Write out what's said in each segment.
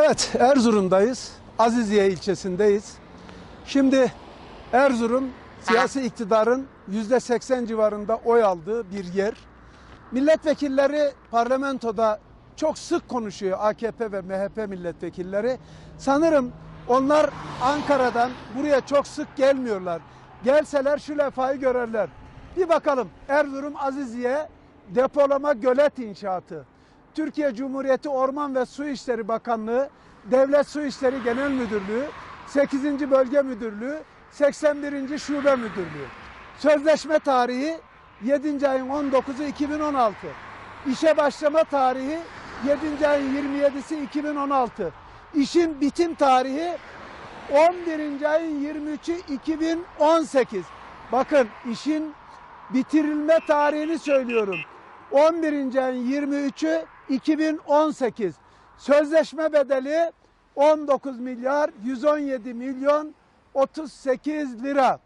Evet, Erzurum'dayız. Aziziye ilçesindeyiz. Şimdi Erzurum siyasi iktidarın yüzde 80 civarında oy aldığı bir yer. Milletvekilleri parlamentoda çok sık konuşuyor AKP ve MHP milletvekilleri. Sanırım onlar Ankara'dan buraya çok sık gelmiyorlar. Gelseler şu lefayı görürler. Bir bakalım Erzurum Aziziye depolama gölet inşaatı. Türkiye Cumhuriyeti Orman ve Su İşleri Bakanlığı, Devlet Su İşleri Genel Müdürlüğü, 8. Bölge Müdürlüğü, 81. Şube Müdürlüğü. Sözleşme tarihi 7. ayın 19'u 2016. İşe başlama tarihi 7. ayın 27'si 2016. İşin bitim tarihi 11. ayın 23'ü 2018. Bakın işin bitirilme tarihini söylüyorum. 11. ayın 23'ü 2018. Sözleşme bedeli 19 milyar 117 milyon 38 lira.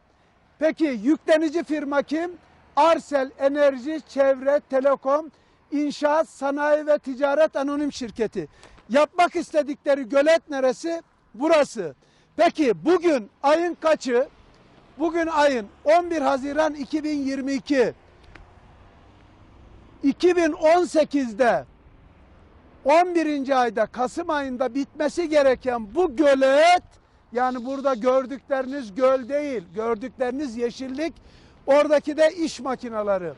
Peki yüklenici firma kim? Arsel Enerji Çevre Telekom İnşaat Sanayi ve Ticaret Anonim Şirketi. Yapmak istedikleri gölet neresi? Burası. Peki bugün ayın kaçı? Bugün ayın 11 Haziran 2022. 2018'de 11. ayda Kasım ayında bitmesi gereken bu gölet yani burada gördükleriniz göl değil, gördükleriniz yeşillik, oradaki de iş makineleri.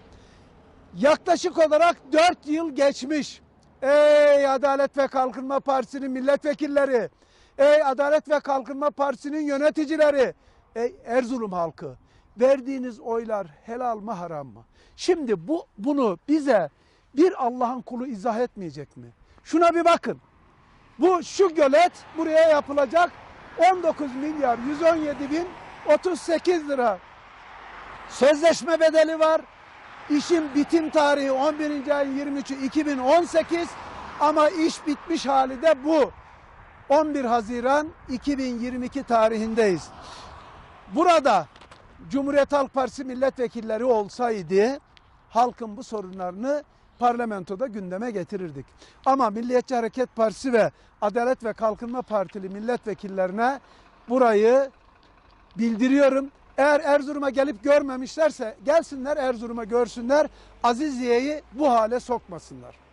Yaklaşık olarak 4 yıl geçmiş. Ey Adalet ve Kalkınma Partisi'nin milletvekilleri, ey Adalet ve Kalkınma Partisi'nin yöneticileri, ey Erzurum halkı. Verdiğiniz oylar helal mı haram mı? Şimdi bu bunu bize bir Allah'ın kulu izah etmeyecek mi? Şuna bir bakın. Bu şu gölet buraya yapılacak 19 milyar 117 bin 38 lira. Sözleşme bedeli var. İşin bitim tarihi 11. ayın 23'ü 2018 ama iş bitmiş hali de bu. 11 Haziran 2022 tarihindeyiz. Burada Cumhuriyet Halk Partisi milletvekilleri olsaydı halkın bu sorunlarını parlamentoda gündeme getirirdik. Ama Milliyetçi Hareket Partisi ve Adalet ve Kalkınma Partili milletvekillerine burayı bildiriyorum. Eğer Erzurum'a gelip görmemişlerse gelsinler Erzurum'a görsünler. Aziziye'yi bu hale sokmasınlar.